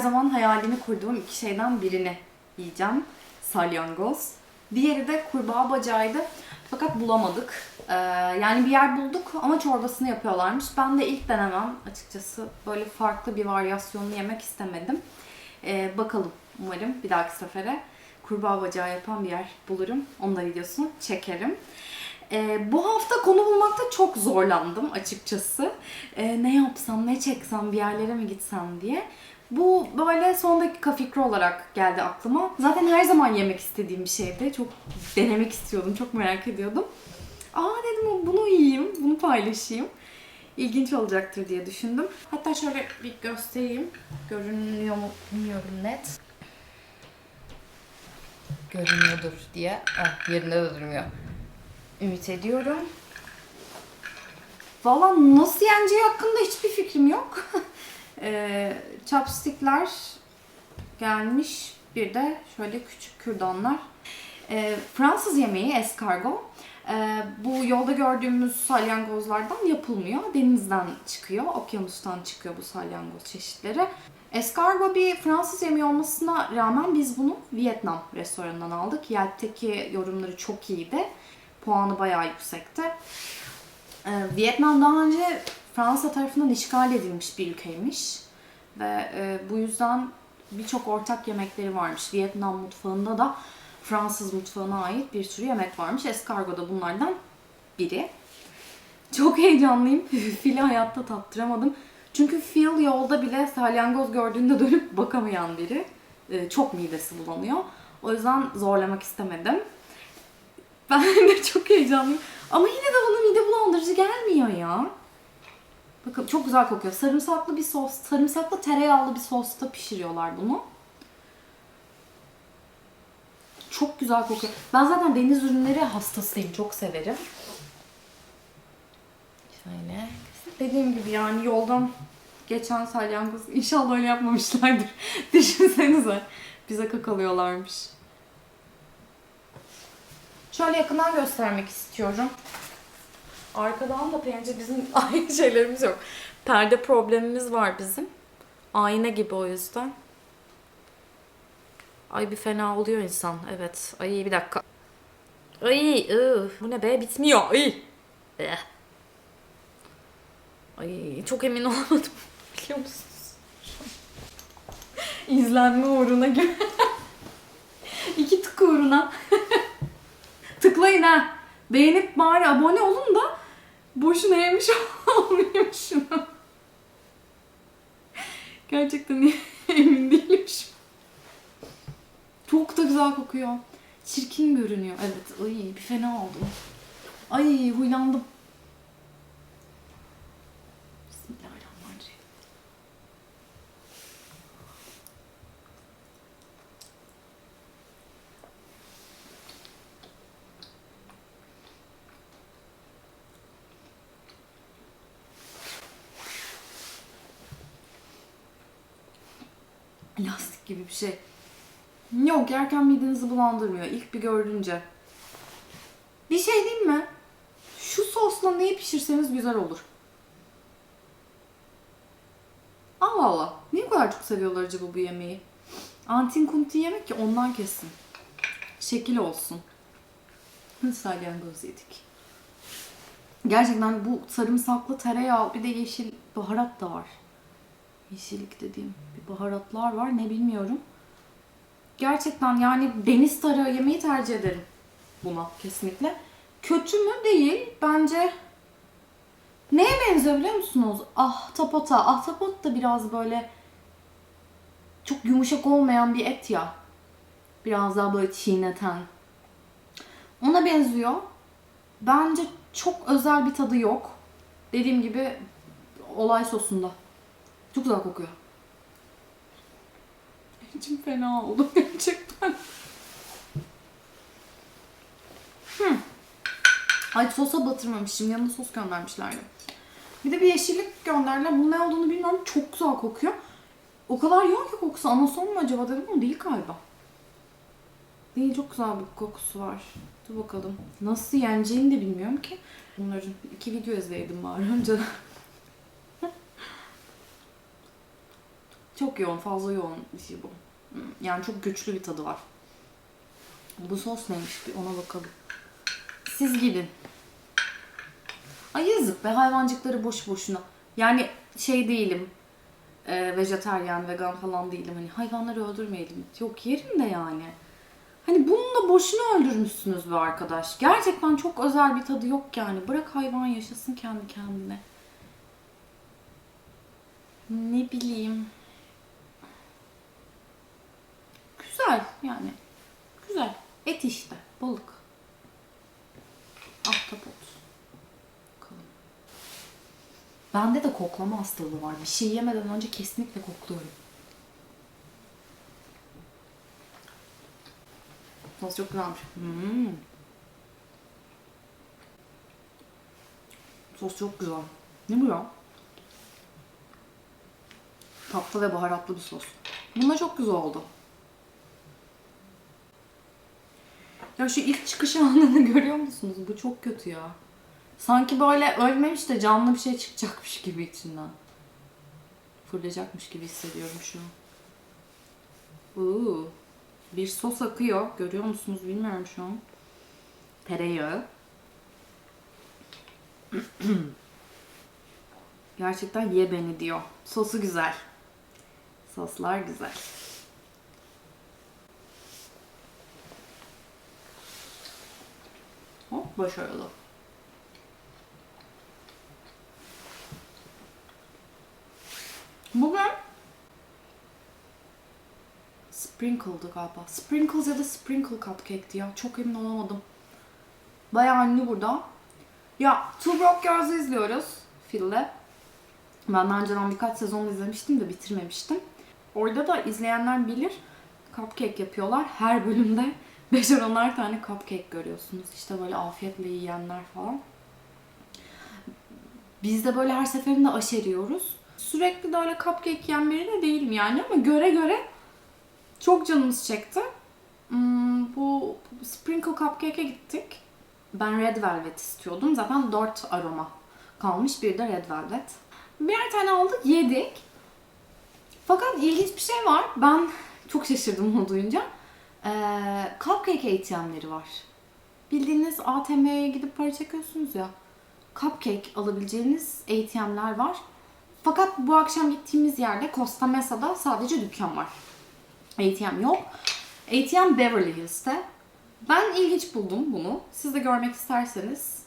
zaman hayalini kurduğum iki şeyden birini yiyeceğim. Salyangoz. Diğeri de kurbağa bacağıydı. Fakat bulamadık. Ee, yani bir yer bulduk ama çorbasını yapıyorlarmış. Ben de ilk denemem açıkçası. Böyle farklı bir varyasyonunu yemek istemedim. Ee, bakalım umarım bir dahaki sefere kurbağa bacağı yapan bir yer bulurum. Onun da videosunu çekerim. Ee, bu hafta konu bulmakta çok zorlandım açıkçası. Ee, ne yapsam, ne çeksem, bir yerlere mi gitsem diye. Bu böyle son dakika fikri olarak geldi aklıma. Zaten her zaman yemek istediğim bir şeydi. Çok denemek istiyordum, çok merak ediyordum. Aa dedim bunu yiyeyim, bunu paylaşayım. İlginç olacaktır diye düşündüm. Hatta şöyle bir göstereyim. Görünüyor mu bilmiyorum net. Görünüyordur diye. Ah, yerinde de durmuyor. Ümit ediyorum. Valla nasıl yeneceği hakkında hiçbir fikrim yok. ee, chopstickler gelmiş. Bir de şöyle küçük kürdanlar. Ee, Fransız yemeği escargot. Ee, bu yolda gördüğümüz salyangozlardan yapılmıyor. Denizden çıkıyor, okyanustan çıkıyor bu salyangoz çeşitleri. Escargot bir Fransız yemeği olmasına rağmen biz bunu Vietnam restoranından aldık. Yelp'teki yorumları çok iyiydi. Puanı bayağı yüksekti. Ee, Vietnam daha önce Fransa tarafından işgal edilmiş bir ülkeymiş. Ve e, bu yüzden birçok ortak yemekleri varmış. Vietnam mutfağında da Fransız mutfağına ait bir sürü yemek varmış. Escargot da bunlardan biri. Çok heyecanlıyım. Fil'i hayatta tattıramadım. Çünkü Phil yolda bile salyangoz gördüğünde dönüp bakamayan biri. Ee, çok midesi bulanıyor. O yüzden zorlamak istemedim. Ben de çok heyecanlıyım. Ama yine de bana mide bulandırıcı gelmiyor ya. Bakın çok güzel kokuyor. Sarımsaklı bir sos, sarımsaklı tereyağlı bir sosta pişiriyorlar bunu. Çok güzel kokuyor. Ben zaten deniz ürünleri hastasıyım. Çok severim. Şöyle. Dediğim gibi yani yoldan geçen salyangoz inşallah öyle yapmamışlardır. Düşünsenize. Bize kakalıyorlarmış. Şöyle yakından göstermek istiyorum. Arkadan da pencere bizim aynı şeylerimiz yok. Perde problemimiz var bizim. Ayna gibi o yüzden. Ay bir fena oluyor insan. Evet. Ay bir dakika. Ay ıh. bu ne be bitmiyor. Ay. Eh. Ay çok emin olamadım. Biliyor musunuz? İzlenme uğruna gibi. İki tık uğruna. Tıklayın ha. Beğenip bari abone olun da boşuna yemiş olmayayım şunu. Gerçekten emin değilim şu. Çok da güzel kokuyor. Çirkin görünüyor. Evet. Ay bir fena oldum. Ay huylandım. Lastik gibi bir şey. Yok yerken midenizi bulandırmıyor ilk bir gördüğünce. Bir şey diyeyim mi? Şu sosla neyi pişirseniz güzel olur. Allah Allah. Niye bu kadar çok seviyorlar acaba bu yemeği? Antin kunti yemek ki ondan kesin. Şekil olsun. Salyangoz yedik. Gerçekten bu sarımsaklı tereyağı bir de yeşil baharat da var. Yeşillik dediğim bir baharatlar var ne bilmiyorum. Gerçekten yani deniz tarağı yemeği tercih ederim buna kesinlikle. Kötü mü? Değil. Bence neye benziyor biliyor musunuz? Ahtapota. Ahtapot da biraz böyle çok yumuşak olmayan bir et ya. Biraz daha böyle çiğneten. Ona benziyor. Bence çok özel bir tadı yok. Dediğim gibi olay sosunda. Çok güzel kokuyor. İçim fena oldu gerçekten. Hmm. Ay sosa batırmamışım. Yanına sos göndermişlerdi. Bir de bir yeşillik gönderdiler. Bunun ne olduğunu bilmiyorum. Çok güzel kokuyor. O kadar yoğun ki kokusu. Anason mu acaba dedim ama değil galiba. Değil çok güzel bir kokusu var. Dur bakalım. Nasıl yeneceğini de bilmiyorum ki. Bunların iki video izleyedim bari önceden. Çok yoğun, fazla yoğun bir şey bu. Hmm, Yani çok güçlü bir tadı var. Bu sos neymiş bir ona bakalım. Siz gidin. Ay yazık be hayvancıkları boş boşuna. Yani şey değilim. E, vejetaryen, vegan falan değilim. Hani hayvanları öldürmeyelim. Yok yerim de yani. Hani bunu da boşuna öldürmüşsünüz be arkadaş. Gerçekten çok özel bir tadı yok yani. Bırak hayvan yaşasın kendi kendine. Ne bileyim. Güzel yani. Güzel. Et işte. Balık. Ahtapot. Bakalım. Bende de koklama hastalığı var. Bir şey yemeden önce kesinlikle kokluyorum. Sos çok güzelmiş. Hmm. Sos çok güzel. Ne bu ya? Tatlı ve baharatlı bir sos. Bunda çok güzel oldu. Ya şu ilk çıkış anını görüyor musunuz? Bu çok kötü ya. Sanki böyle ölmemiş de canlı bir şey çıkacakmış gibi içinden. Fırlayacakmış gibi hissediyorum şu an. Uuu. Bir sos akıyor. Görüyor musunuz bilmiyorum şu an. Tereyağı. Gerçekten ye beni diyor. Sosu güzel. Soslar güzel. Hop başarılı. Bugün Sprinkle'dı galiba. Sprinkles ya da Sprinkle Cupcake'ti ya. Çok emin olamadım. Bayağı ünlü burada. Ya Two Broke Girls'ı izliyoruz Phil'le. Ben daha önceden birkaç sezon izlemiştim de bitirmemiştim. Orada da izleyenler bilir. Cupcake yapıyorlar. Her bölümde 5-10'ar tane cupcake görüyorsunuz. İşte böyle afiyetle yiyenler falan. Biz de böyle her seferinde aşeriyoruz. Sürekli de öyle cupcake yiyen biri de değilim yani ama göre göre çok canımız çekti. Hmm, bu Sprinkle Cupcake'e gittik. Ben Red Velvet istiyordum. Zaten 4 aroma kalmış. Bir de Red Velvet. Birer tane aldık, yedik. Fakat ilginç bir şey var. Ben çok şaşırdım onu duyunca. Ee, cupcake ATM'leri var. Bildiğiniz ATM'ye gidip para çekiyorsunuz ya. Cupcake alabileceğiniz ATM'ler var. Fakat bu akşam gittiğimiz yerde Costa Mesa'da sadece dükkan var. ATM yok. ATM Beverly Hills'te. Ben ilginç buldum bunu. Siz de görmek isterseniz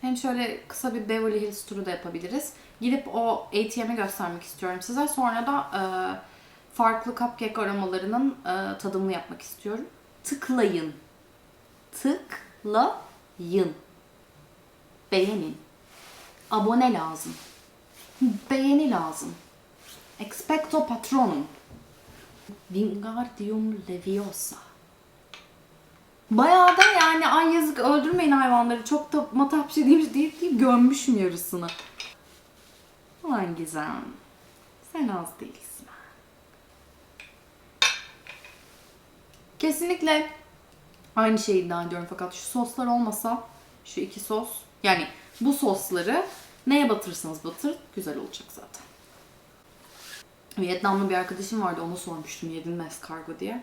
hem şöyle kısa bir Beverly Hills turu da yapabiliriz. Gidip o ATM'i göstermek istiyorum size. Sonra da e, farklı cupcake aromalarının e, tadımını yapmak istiyorum. Tıklayın. Tıklayın. Beğenin. Abone lazım. Beğeni lazım. Expecto patronum. Wingardium Leviosa. Bayağı da yani ay yazık öldürmeyin hayvanları çok da matah bir şey değilmiş deyip deyip gömmüşüm yarısını. Ulan Gizem. Sen az değilsin. Kesinlikle aynı şeyi iddia ediyorum fakat şu soslar olmasa şu iki sos yani bu sosları neye batırırsanız batır güzel olacak zaten. Vietnamlı bir arkadaşım vardı ona sormuştum yedin mi escargot diye.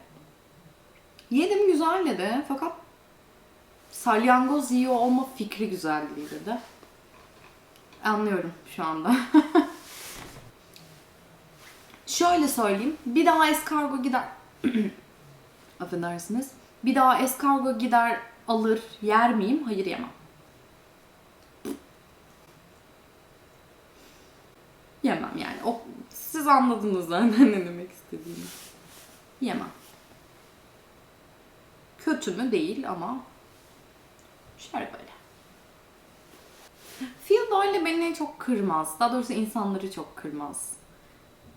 Yedim güzel dedi fakat salyangoz yiyor olma fikri güzel değil dedi. Anlıyorum şu anda. Şöyle söyleyeyim. Bir daha eskargo gider... Affedersiniz. Bir daha eskargo gider alır yer miyim? Hayır yemem. Yemem yani. O, siz anladınız zaten ne demek istediğimi. Yemem. Kötü mü değil ama şöyle böyle. Phil böyle beni çok kırmaz. Daha doğrusu insanları çok kırmaz.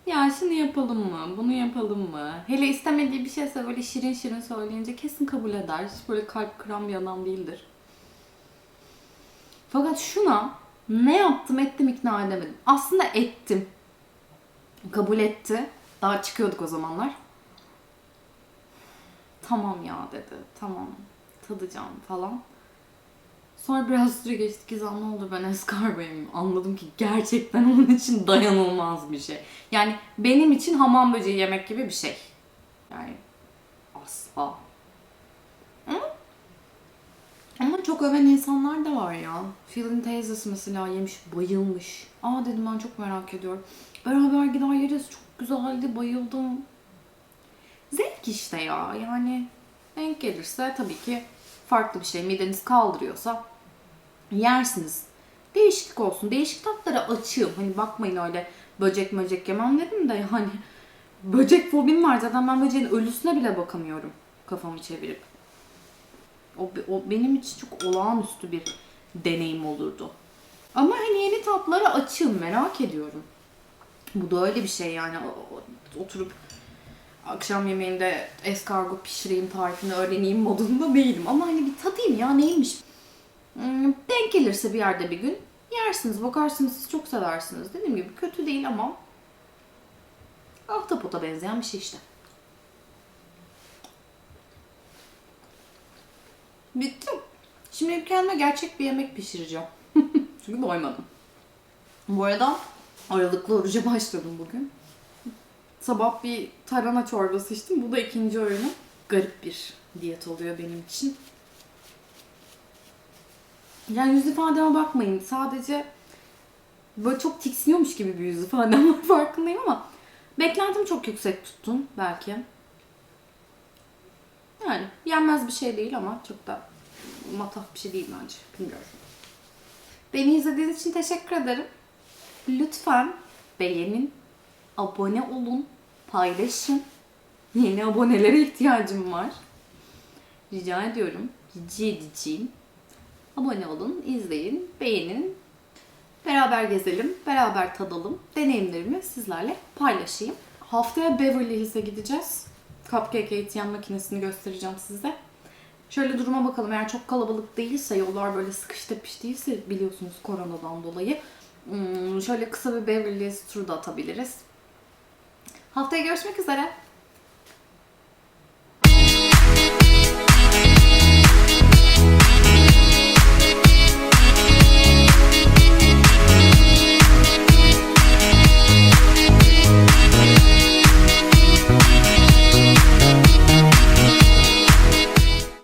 Ya şunu yapalım mı? Bunu yapalım mı? Hele istemediği bir şeyse böyle şirin şirin söyleyince kesin kabul eder. Hiç böyle kalp kıran bir adam değildir. Fakat şuna ne yaptım ettim ikna edemedim. Aslında ettim. Kabul etti. Daha çıkıyorduk o zamanlar. Tamam ya dedi. Tamam. Tadacağım falan. Sonra biraz süre geçti Gizem ne oldu ben eskargoya mıyım? Anladım ki gerçekten onun için dayanılmaz bir şey. Yani benim için hamam böceği yemek gibi bir şey. Yani asla. Hı? Ama çok öven insanlar da var ya. Phil'in teyzesi mesela yemiş, bayılmış. Aa dedim ben çok merak ediyorum. Beraber gider yeriz. Çok güzeldi, bayıldım. Zevk işte ya. Yani denk gelirse tabii ki farklı bir şey. Mideniz kaldırıyorsa yersiniz. Değişiklik olsun. Değişik tatlara açığım. Hani bakmayın öyle böcek möcek yemem dedim de yani böcek fobim var. Zaten ben böceğin ölüsüne bile bakamıyorum kafamı çevirip. O, o benim için çok olağanüstü bir deneyim olurdu. Ama hani yeni tatlara açığım. Merak ediyorum. Bu da öyle bir şey yani. Oturup akşam yemeğinde eskargot pişireyim tarifini öğreneyim modunda değilim. Ama hani bir tadayım ya neymiş. Hmm, Denk gelirse bir yerde bir gün yersiniz, bakarsınız siz çok seversiniz. Dediğim gibi kötü değil ama ahtapota benzeyen bir şey işte. Bitti. Şimdi kendime gerçek bir yemek pişireceğim. Çünkü doymadım. Bu arada aralıklı oruca başladım bugün. Sabah bir tarhana çorbası içtim. Bu da ikinci öğünüm. Garip bir diyet oluyor benim için. Yani yüz ifademe bakmayın. Sadece böyle çok tiksiniyormuş gibi bir yüz ifadem farkındayım ama beklentim çok yüksek tuttum belki. Yani yenmez bir şey değil ama çok da matah bir şey değil bence. Bilmiyorum. Beni izlediğiniz için teşekkür ederim. Lütfen beğenin, abone olun, paylaşın. Yeni abonelere ihtiyacım var. Rica ediyorum. Rica edeceğim. Abone olun, izleyin, beğenin. Beraber gezelim, beraber tadalım. Deneyimlerimi sizlerle paylaşayım. Haftaya Beverly Hills'e gideceğiz. Cupcake ATM makinesini göstereceğim size. Şöyle duruma bakalım. Eğer çok kalabalık değilse, yollar böyle sıkış tepiş değilse biliyorsunuz koronadan dolayı. Hmm, şöyle kısa bir Beverly Hills turu da atabiliriz. Haftaya görüşmek üzere.